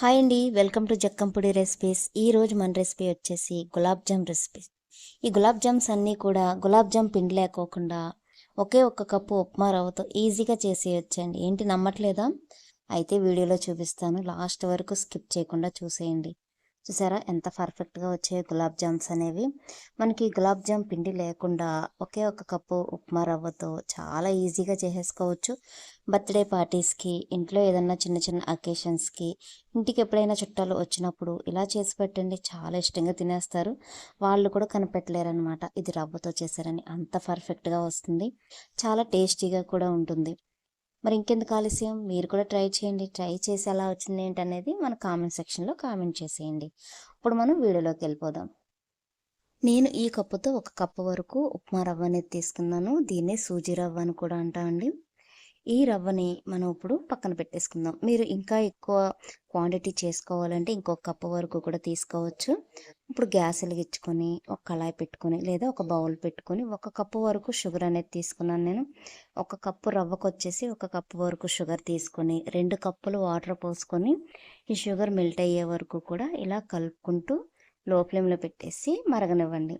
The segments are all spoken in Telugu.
హాయ్ అండి. Welcome to Jakkampudi recipes. ఈరోజు మన రెసిపీ వచ్చేసి గులాబ్ జామ్ రెసిపీ. ఈ గులాబ్ జామ్స్ అన్నీ కూడా గులాబ్ జామ్ పిండి లేకోకుండా ఒకే ఒక్క కప్పు ఉప్మా రవ్వతో ఈజీగా చేసేయొచ్చండి. ఏంటి నమ్మట్లేదా? అయితే వీడియోలో చూపిస్తాను. లాస్ట్ వరకు స్కిప్ చేయకుండా చూసేయండి. చూసారా? ఎంత పర్ఫెక్ట్గా వచ్చాయో గులాబ్ జామ్స్ అనేవి. మనకి గులాబ్ జామ్ పిండి లేకుండా ఒకే ఒక కప్పు ఉప్మా రవ్వతో చాలా ఈజీగా చేసేసుకోవచ్చు. బర్త్డే పార్టీస్కి ఇంట్లో ఏదన్నా చిన్న చిన్న అకేషన్స్కి ఇంటికి ఎప్పుడైనా చుట్టాలు వచ్చినప్పుడు ఇలా చేసి పెట్టండి. చాలా ఇష్టంగా తినేస్తారు. వాళ్ళు కూడా కనిపెట్టలేరనమాట ఇది రవ్వతో చేశారని అంత పర్ఫెక్ట్గా వస్తుంది. చాలా టేస్టీగా కూడా ఉంటుంది. మరి ఇంకెందుకు ఆలస్యం? మీరు కూడా ట్రై చేయండి. ట్రై చేసి ఎలా వచ్చింది ఏంటనేది మన కామెంట్ సెక్షన్లో కామెంట్ చేసేయండి. ఇప్పుడు మనం వీడియోలోకి వెళ్ళిపోదాం. నేను ఈ కప్పుతో ఒక కప్పు వరకు ఉప్మా రవ్వ అనేది తీసుకున్నాను. దీన్నే సూజీ రవ్వ అని కూడా అంటామండి. ఈ రవ్వని మనం ఇప్పుడు పక్కన పెట్టేసుకుందాం. మీరు ఇంకా ఎక్కువ క్వాంటిటీ చేసుకోవాలంటే ఇంకొక కప్పు వరకు కూడా తీసుకోవచ్చు. ఇప్పుడు గ్యాస్ వెలిగించుకొని ఒక కళాయి పెట్టుకొని లేదా ఒక బౌల్ పెట్టుకొని ఒక కప్పు వరకు షుగర్ అనేది తీసుకున్నాను నేను. ఒక కప్పు రవ్వకు వచ్చేసి ఒక కప్పు వరకు షుగర్ తీసుకొని రెండు కప్పులు వాటర్ పోసుకొని ఈ షుగర్ మెల్ట్ అయ్యే వరకు కూడా ఇలా కలుపుకుంటూ లో ఫ్లేమ్లో పెట్టేసి మరగనివ్వండి.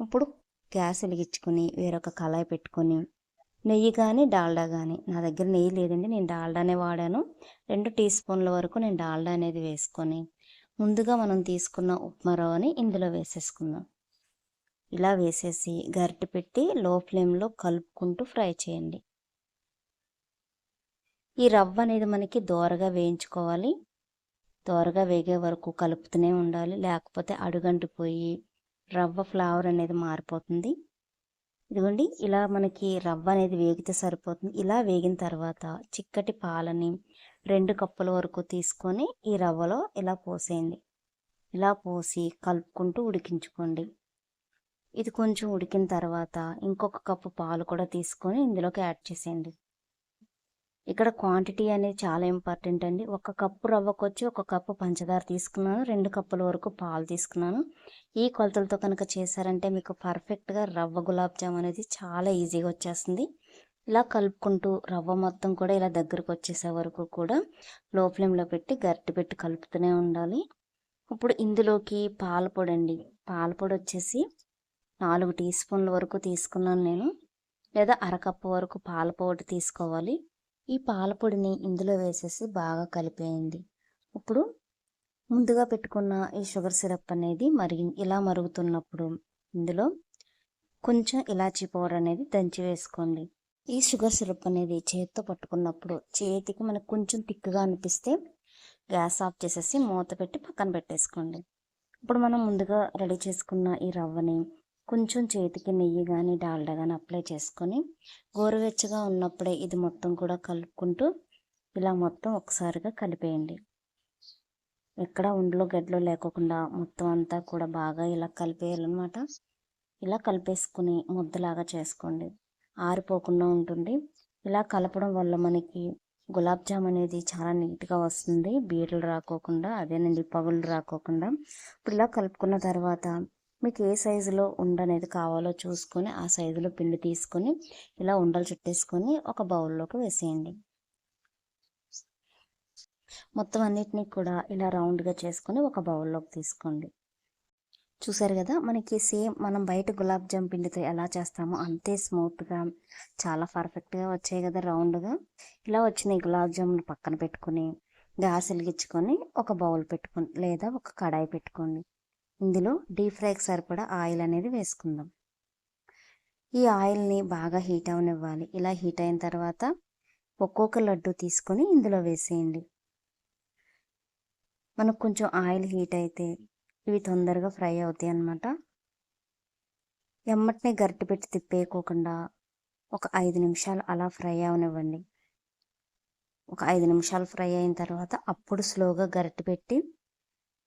ఇప్పుడు గ్యాస్ వెలిగించుకొని వేరొక కళాయి పెట్టుకొని నెయ్యి కానీ డాల్డా కానీ. నా దగ్గర నెయ్యి లేదండి. నేను డాల్డానే వాడాను. రెండు టీ స్పూన్ల వరకు నేను డాల్డా అనేది వేసుకొని ముందుగా మనం తీసుకున్న ఉప్మా రవ్వని ఇందులో వేసేసుకుందాం. ఇలా వేసేసి గరిటె పెట్టి లో ఫ్లేమ్లో కలుపుకుంటూ ఫ్రై చేయండి. ఈ రవ్వ అనేది మనకి దోరగా వేయించుకోవాలి. దోరగా వేగే వరకు కలుపుతూనే ఉండాలి. లేకపోతే అడుగంటిపోయి రవ్వ ఫ్లేవర్ అనేది మారిపోతుంది. ఇదిగోండి ఇలా మనకి రవ్వ అనేది వేగితే సరిపోతుంది. ఇలా వేగిన తర్వాత చిక్కటి పాలని రెండు కప్పుల వరకు తీసుకొని ఈ రవ్వలో ఇలా పోసేయండి. ఇలా పోసి కలుపుకుంటూ ఉడికించుకోండి. ఇది కొంచెం ఉడికిన తర్వాత ఇంకొక కప్పు పాలు కూడా తీసుకొని ఇందులోకి యాడ్ చేసేయండి. ఇక్కడ క్వాంటిటీ అనేది చాలా ఇంపార్టెంట్ అండి. ఒక కప్పు రవ్వకు వచ్చి ఒక కప్పు పంచదార తీసుకున్నాను. రెండు కప్పుల వరకు పాలు తీసుకున్నాను. ఈ కొలతలతో కనుక చేశారంటే మీకు పర్ఫెక్ట్గా రవ్వ గులాబ్ జామ్ అనేది చాలా ఈజీగా వచ్చేస్తుంది. ఇలా కలుపుకుంటూ రవ్వ మొత్తం కూడా ఇలా దగ్గరకు వచ్చేసే వరకు కూడా లో ఫ్లేమ్లో పెట్టి గరిటె పెట్టి కలుపుతూనే ఉండాలి. ఇప్పుడు ఇందులోకి పాల పొడి అండి. పాల పొడి వచ్చేసి నాలుగు టీ స్పూన్ల వరకు తీసుకున్నాను నేను. లేదా అరకప్పు వరకు పాలపొడి తీసుకోవాలి. ఈ పాలపొడిని ఇందులో వేసేసి బాగా కలిపేయండి. ఇప్పుడు ముందుగా పెట్టుకున్న ఈ షుగర్ సిరప్ అనేది మరి ఇలా మరుగుతున్నప్పుడు ఇందులో కొంచెం ఇలాచీ పౌడర్ అనేది దంచి వేసుకోండి. ఈ షుగర్ సిరప్ అనేది చేతితో పట్టుకున్నప్పుడు చేతికి మనకు కొంచెం తిక్కుగా అనిపిస్తే గ్యాస్ ఆఫ్ చేసేసి మూత పెట్టి పక్కన పెట్టేసుకోండి. ఇప్పుడు మనం ముందుగా రెడీ చేసుకున్న ఈ రవ్వని కొంచెం చేతికి నెయ్యి కానీ డాల్డా కానీ అప్లై చేసుకొని గోరువెచ్చగా ఉన్నప్పుడే ఇది మొత్తం కూడా కలుపుకుంటూ ఇలా మొత్తం ఒకసారిగా కలిపేయండి. ఎక్కడ ఉండ్లో గడ్డలు లేకోకుండా మొత్తం అంతా కూడా బాగా ఇలా కలిపేయాలన్నమాట. ఇలా కలిపేసుకుని ముద్దలాగా చేసుకోండి. ఆరిపోకుండా ఉంటుంది. ఇలా కలపడం వల్ల మనకి గులాబ్ జామ్ అనేది చాలా నీట్గా వస్తుంది. బీర్లు రాకోకుండా అదేనండి పగులు రాకోకుండా. ఇప్పుడు ఇలా కలుపుకున్న తర్వాత మీకు ఏ సైజులో ఉండ అనేది కావాలో చూసుకొని ఆ సైజులో పిండి తీసుకొని ఇలా ఉండలు చుట్టేసుకొని ఒక బౌల్లోకి వేసేయండి. మొత్తం అన్నిటినీ కూడా ఇలా రౌండ్గా చేసుకొని ఒక బౌల్లోకి తీసుకోండి. చూసారు కదా మనకి సేమ్ మనం బయట గులాబ్ జామ్ పిండితో ఎలా చేస్తామో అంతే స్మూత్గా చాలా పర్ఫెక్ట్గా వచ్చాయి కదా రౌండ్గా. ఇలా వచ్చిన గులాబ్ జామున్ పక్కన పెట్టుకొని గ్యాస్ వెలిగించుకొని ఒక బౌల్ పెట్టుకొని లేదా ఒక కడాయి పెట్టుకోండి. ఇందులో డీప్ ఫ్రైకి సరిపడా ఆయిల్ అనేది వేసుకుందాం. ఈ ఆయిల్ని బాగా హీట్ అవనివ్వాలి. ఇలా హీట్ అయిన తర్వాత ఒక్కొక్క లడ్డు తీసుకొని ఇందులో వేసేయండి. మనకు కొంచెం ఆయిల్ హీట్ అయితే ఇవి తొందరగా ఫ్రై అవుతాయి అన్నమాట. ఎమ్మటినే గరిటె పెట్టి తిప్పేయకోకుండా ఒక ఐదు నిమిషాలు అలా ఫ్రై అవనివ్వండి. ఒక ఐదు నిమిషాలు ఫ్రై అయిన తర్వాత అప్పుడు స్లోగా గరిటె పెట్టి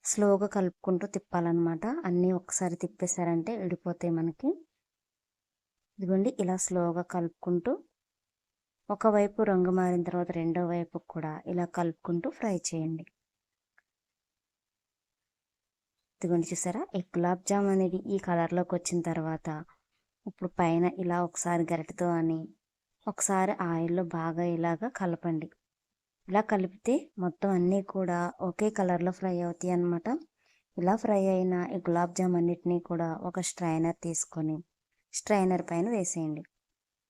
స్లోగా కలుపుకుంటూ తిప్పాలన్నమాట. అన్నీ ఒకసారి తిప్పేశారంటే విడిపోతాయి మనకి. ఇదిగోండి ఇలా స్లోగా కలుపుకుంటూ ఒకవైపు రంగు మారిన తర్వాత రెండో వైపు కూడా ఇలా కలుపుకుంటూ ఫ్రై చేయండి. ఇదిగోండి చూసారా? ఈ గులాబ్ జామ్ అనేది ఈ కలర్లోకి వచ్చిన తర్వాత ఇప్పుడు పైన ఇలా ఒకసారి గరిటతో అని ఒకసారి ఆయిల్లో బాగా ఇలాగా కలపండి. ఇలా కలిపితే మొత్తం అన్నీ కూడా ఒకే కలర్లో ఫ్రై అవుతాయి అన్నమాట. ఇలా ఫ్రై అయిన ఈ గులాబ్ జామ్ అన్నిటినీ కూడా ఒక స్ట్రైనర్ తీసుకొని స్ట్రైనర్ పైన వేసేయండి.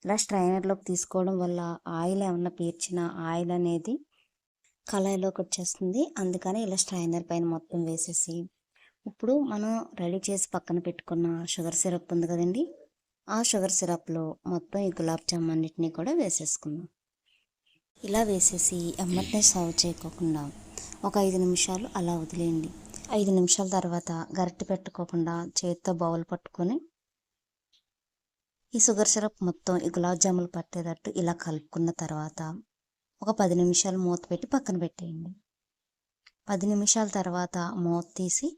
ఇలా స్ట్రైనర్లోకి తీసుకోవడం వల్ల ఆయిల్ ఏమన్నా పీర్చిన ఆయిల్ అనేది కళాయిలోకి వచ్చేస్తుంది. అందుకని ఇలా స్ట్రైనర్ పైన మొత్తం వేసేసి ఇప్పుడు మనం రెడీ చేసి పక్కన పెట్టుకున్న షుగర్ సిరప్ ఉంది కదండి ఆ షుగర్ సిరప్లో మొత్తం ఈ గులాబ్ జామ్ అన్నిటినీ కూడా వేసేసుకుందాం. ఇలా వేసేసి ఎమ్మటనే సర్వ్ చేయకోకుండా ఒక ఐదు నిమిషాలు అలా వదిలేయండి. ఐదు నిమిషాల తర్వాత గరిటె పెట్టుకోకుండా చేతితో బౌల్ పట్టుకొని ఈ షుగర్ సిరప్ మొత్తం ఈ గులాబ్ జాములు పట్టేటట్టు ఇలా కలుపుకున్న తర్వాత ఒక పది నిమిషాలు మూత పెట్టి పక్కన పెట్టేయండి. పది నిమిషాల తర్వాత మూత తీసి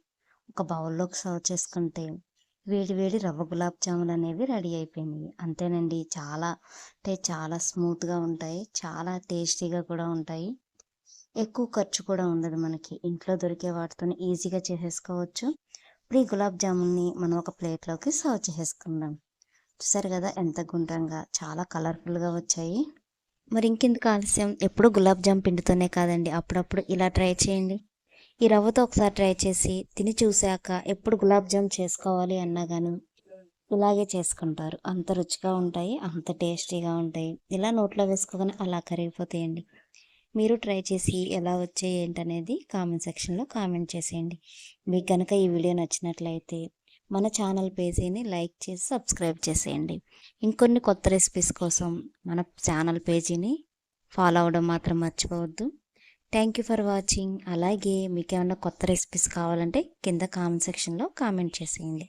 ఒక బౌల్లోకి సర్వ్ చేసుకుంటే వేడి వేడి రవ్వ గులాబ్ జాములు అనేవి రెడీ అయిపోయినాయి. అంతేనండి. చాలా అంటే చాలా స్మూత్గా ఉంటాయి. చాలా టేస్టీగా కూడా ఉంటాయి. ఎక్కువ ఖర్చు కూడా ఉండదు మనకి. ఇంట్లో దొరికే వాటితో ఈజీగా చేసేసుకోవచ్చు. ఇప్పుడు ఈ గులాబ్ జామున్ని మనం ఒక ప్లేట్లోకి సర్వ్ చేసేసుకుందాం. చూసారు కదా ఎంత గుండ్రంగా చాలా కలర్ఫుల్గా వచ్చాయి. మరి ఇంకెందుకు ఆలస్యం? ఎప్పుడు గులాబ్ జామ్ పిండితోనే కాదండి. అప్పుడప్పుడు ఇలా ట్రై చేయండి. ఈ రవ్వతో ఒకసారి ట్రై చేసి తిని చూశాక ఎప్పుడు గులాబ్ జామ్ చేసుకోవాలి అన్నా కానీ ఇలాగే చేసుకుంటారు. అంత రుచిగా ఉంటాయి అంత టేస్టీగా ఉంటాయి. ఇలా నోట్లో వేసుకోగానే అలా కరిగిపోతాయండి. మీరు ట్రై చేసి ఎలా వచ్చాయి ఏంటనేది కామెంట్ సెక్షన్లో కామెంట్ చేసేయండి. మీకు కనుక ఈ వీడియో నచ్చినట్లయితే మన ఛానల్ పేజీని లైక్ చేసి సబ్స్క్రైబ్ చేసేయండి. ఇంకొన్ని కొత్త రెసిపీస్ కోసం మన ఛానల్ పేజీని ఫాలో అవ్వడం మాత్రం మర్చిపోవద్దు. థ్యాంక్ యూ ఫర్ వాచింగ్ అలాగే మీకు ఏమైనా కొత్త రెసిపీస్ కావాలంటే కింద కామెంట్ సెక్షన్లో కామెంట్ చేసేయండి.